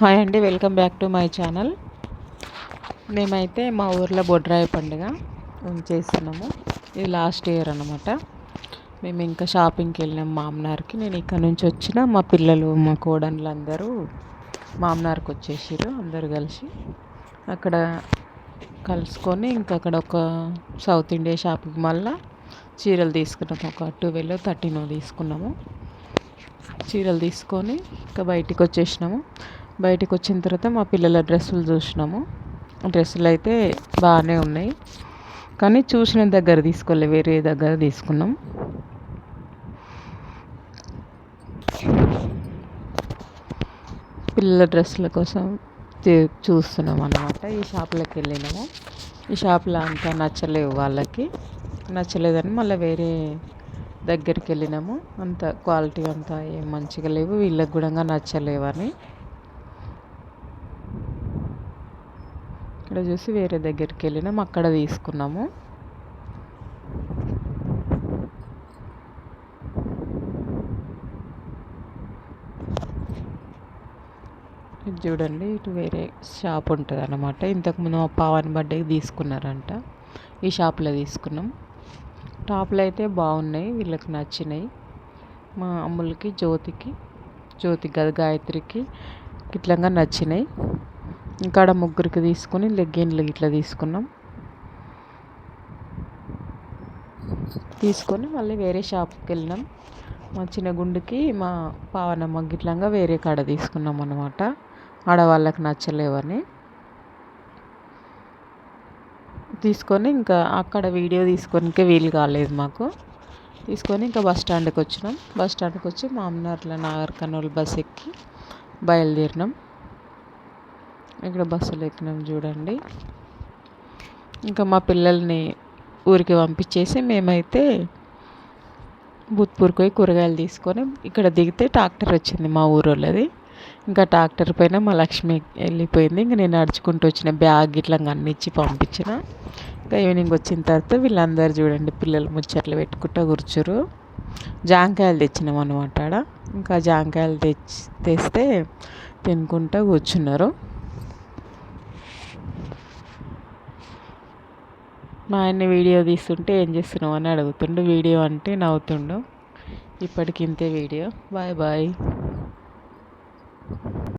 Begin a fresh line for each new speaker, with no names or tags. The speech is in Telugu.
హాయ్ అండి welcome back to my channel. మేమైతే మా ఊర్లో బొడ్రాయి పండుగ చేస్తున్నాము. ఇది లాస్ట్ ఇయర్ అనమాట మేము ఇంకా షాపింగ్కి వెళ్ళినాం మామనార్కి. నేను ఇక్కడ నుంచి వచ్చిన మా పిల్లలు మా కోడన్లు అందరూ మామనార్కి వచ్చేసారు అందరూ కలిసి. అక్కడ కలుసుకొని ఇంకా అక్కడ ఒక సౌత్ ఇండియా షాపింగ్ మళ్ళీ చీరలు తీసుకున్నాము. ఒక ట్వెల్వ్ థర్టీన్ తీసుకున్నాము. చీరలు తీసుకొని ఇంకా బయటికి వచ్చేసినాము. బయటికి వచ్చిన తర్వాత మా పిల్లల డ్రెస్సులు చూసినాము. డ్రెస్సులు అయితే బాగానే ఉన్నాయి. కానీ చూసిన దగ్గర తీసుకోలే వేరే దగ్గర తీసుకున్నాం. పిల్లల డ్రెస్సుల కోసం చూస్తున్నాం అన్నమాట. ఈ షాప్లోకి వెళ్ళినాము. ఈ షాప్లో అంతా నచ్చలేవు వాళ్ళకి. నచ్చలేదని మళ్ళీ వేరే దగ్గరికి వెళ్ళినాము. అంత క్వాలిటీ అంతా ఏం మంచిగా లేవు. వీళ్ళకి కూడా నచ్చలేవని. ఇక్కడ చూసి వేరే దగ్గరికి వెళ్ళినాం. అక్కడ తీసుకున్నాము. ఇది చూడండి ఇటు వేరే షాప్ ఉంటుంది అనమాట ఇంతకుముందు మా పావన్ బర్త్డేకి తీసుకున్నారంట. ఈ షాప్లో తీసుకున్నాం. టాప్లు అయితే బాగున్నాయి వీళ్ళకి నచ్చినాయి. మా అమ్ములకి జ్యోతికి జ్యోతి గది గాయత్రికి ఇట్లంగా నచ్చినాయి. ఇంకా ముగ్గురికి తీసుకొని లెగ్గిన్లు ఇట్లా తీసుకున్నాం. తీసుకొని మళ్ళీ వేరే షాప్కి వెళ్ళినాం మా చిన్న గుండుకి మా పావనమ్మ గిట్లంగా వేరే కాడ తీసుకున్నాం అనమాట ఆడవాళ్ళకి నచ్చలేవని. తీసుకొని ఇంకా అక్కడ వీడియో తీసుకోనికే వీలు కాలేదు మాకు. తీసుకొని ఇంకా బస్ స్టాండ్కి వచ్చినాం బస్ స్టాండ్కి వచ్చి మామనార్ల నాగర్ కర్నూలు బస్ ఎక్కి బయలుదేరినాం. ఇక్కడ బస్సులు ఎక్కినాం చూడండి. ఇంకా మా పిల్లల్ని ఊరికి పంపించేసి మేమైతే బుత్పూర్కి పోయి కూరగాయలు తీసుకొని ఇక్కడ దిగితే ట్రాక్టర్ వచ్చింది మా ఊరోళ్ళది. ఇంకా ట్రాక్టర్ పైన మా లక్ష్మి వెళ్ళిపోయింది. ఇంక నేను నడుచుకుంటూ వచ్చిన బ్యాగ్ ఇట్లా అన్నిచ్చి పంపించిన. ఇంకా ఈవినింగ్ వచ్చిన తర్వాత వీళ్ళందరూ చూడండి పిల్లలు ముచ్చట్లు పెట్టుకుంటూ కూర్చురు జాంకాయలు తెచ్చినాం అనమాట ఆడ. ఇంకా జాంకాయలు తెచ్చి తెస్తే తినుకుంటూ కూర్చున్నారు. మా ఆయన వీడియో తీస్తుంటే ఏం చేస్తున్నావు అని అడుగుతుండు. వీడియో అంటే నవ్వుతుండు. ఇప్పటికి ఇంతే వీడియో. Bye bye.